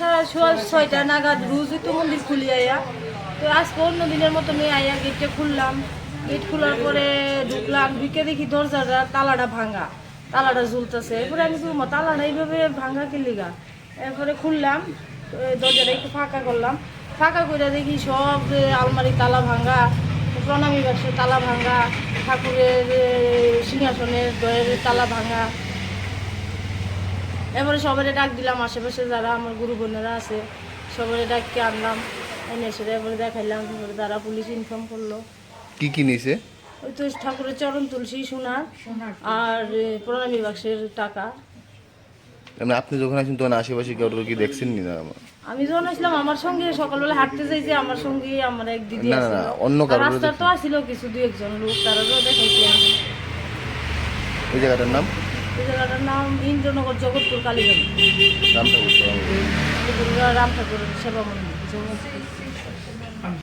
সাড়ে ছয়- ছয়টা নাগাদ রোজই তো মন্দির খুলি আয়া। তো আজকে অন্য দিনের মতো নিয়ে আয়া গেটটা খুললাম। গেট খোলার পরে ঢুকলাম, ঢুকে দেখি দরজাটা, তালাটা ভাঙা। তালাটা ঝুলতেছে এরপরে আমি বলব তালাটা এইভাবে ভাঙা কি লিগা? এরপরে খুললাম দরজাটা একটু ফাঁকা করলাম। ফাঁকা করে দেখি সব আলমারি তালা ভাঙা, প্রণামী বাক্সের তালা ভাঙা, ঠাকুরের সিংহাসনের, দয়ের তালা ভাঙা। এবারে সবাই ডাক দিলাম আশেপাশে যারা আমার গুরু বোনেরা আছে সবাই ডাককে আনলাম এনে সেটা এবারে দেখাইলাম এবারে তারা পুলিশ ইনফর্ম করল। কি কি নিছে? ওই তো ঠাকুরের চরণ তুলসী সোনার আর প্রণামী বাক্সের টাকা। মানে আপনি যখন আসেন তখন আশেপাশে কেউ কি দেখছেন নি না আমার? আমি যখন আসলাম আমার সঙ্গে সকালবেলা হাঁটতে যাইছে আমার সঙ্গে আমার এক দিদি না, না, অন্য কারোর রাস্তা তো আসছিল কিছু দুই একজন লোক তারা তো আমি ওই জায়গাটার নাম? এই জায়গাটার নাম ইন্দ্রনগর জগৎপুর কালীগঞ্জ বলতে পারব রাম ঠাকুর সেবা মন্দির